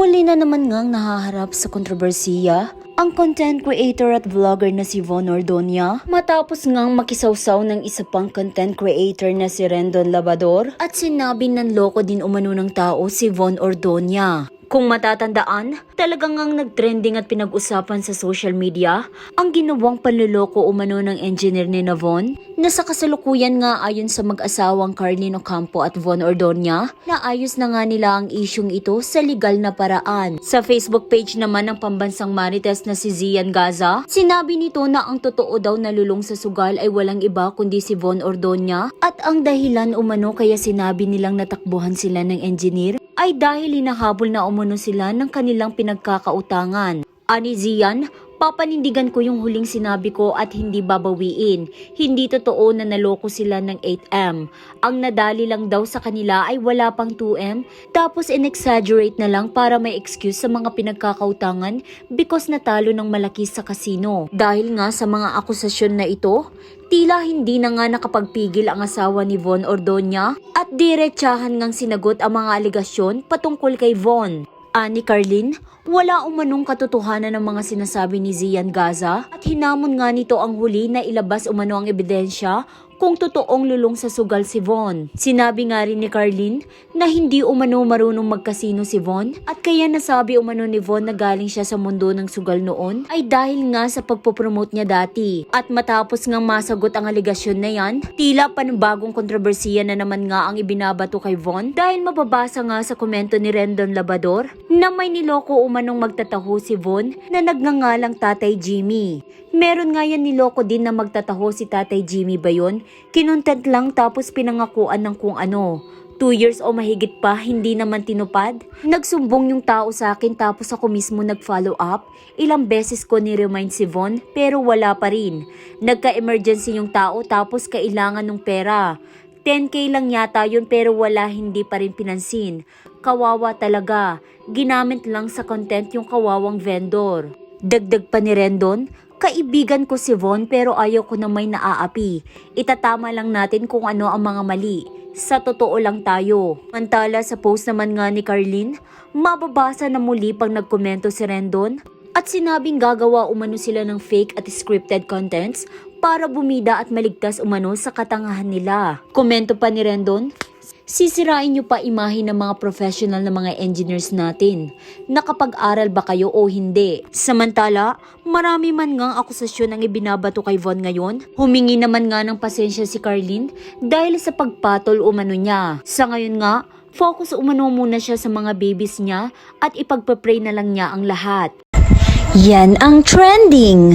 Muli na naman ngang nahaharap sa kontrobersiya ang content creator at vlogger na si Von Ordonia matapos ngang makisawsaw ng isa pang content creator na si Rendon Labador at sinabi ng loko din umano ng tao si Von Ordonia. Kung matatandaan, talagang ngang nagtrending at pinag-usapan sa social media ang ginawang panluloko umano ng engineer ni Navon na sa kasalukuyan nga ayon sa mag-asawang Carlin Ocampo at Von Ordonia na ayos na nga nila ang isyong ito sa legal na paraan. Sa Facebook page naman ng pambansang Marites na si Zian Gaza, sinabi nito na ang totoo daw nalulong sa sugal ay walang iba kundi si Von Ordonia at ang dahilan umano kaya sinabi nilang natakbuhan sila ng engineer ay dahil hinahabol na umano sila ng kanilang pinagkakautangan. Ani Zian, papanindigan ko yung huling sinabi ko at hindi babawiin. Hindi totoo na naloko sila ng 8M. Ang nadali lang daw sa kanila ay wala pang 2M, tapos in-exaggerate na lang para may excuse sa mga pinagkakautangan because natalo ng malaki sa kasino. Dahil nga sa mga akusasyon na ito, Tila hindi na nga nakapagpigil ang asawa ni Von Ordonia at diretsahan ngang sinagot ang mga aligasyon patungkol kay Von. Ani Carlin, wala umanong katotohanan ng mga sinasabi ni Zian Gaza at hinamon nga nito ang huli na ilabas umano ang ebidensya kung totoong lulong sa sugal si Von. Sinabi nga rin ni Carlin na hindi umano marunong magkasino si Von at kaya nasabi umano ni Von na galing siya sa mundo ng sugal noon ay dahil nga sa pagpopromote niya dati. At matapos nga masagot ang aligasyon na yan, tila panibagong kontrobersiya na naman nga ang ibinabato kay Von dahil mababasa nga sa komento ni Rendon Labador na may niloko umanong magtataho si Von na nagngangalang Tatay Jimmy. Meron nga yan niloko din na magtataho si Tatay Jimmy ba yun? Kinontent lang tapos pinangakuan ng kung ano. Two years o mahigit pa, hindi naman tinupad. Nagsumbong yung tao sa akin tapos ako mismo nag-follow up. Ilang beses ko ni-remind si Von pero wala pa rin. Nagka-emergency yung tao tapos kailangan ng pera. 10k lang yata yun pero wala hindi pa rin pinansin. Kawawa talaga. Ginamit lang sa content yung kawawang vendor. Dagdag pa ni Rendon, kaibigan ko si Von pero ayaw ko na may naaapi. Itatama lang natin kung ano ang mga mali. Sa totoo lang tayo. Mantala sa post naman nga ni Carlin, mababasa na muli pang nagkomento si Rendon at sinabing gagawa umano sila ng fake at scripted contents para bumida at maligtas umano sa katangahan nila. Komento pa ni Rendon, Sisirain niyo pa imahe ng mga professional na mga engineers natin. Nakapag-aral ba kayo o hindi? Samantala, marami man ngang akusasyon ang ibinabato kay Von ngayon. Humingi naman nga ng pasensya si Carlin dahil sa pagpatol umano niya. Sa ngayon nga, focus umano muna siya sa mga babies niya at ipagpapray na lang niya ang lahat. Yan ang trending!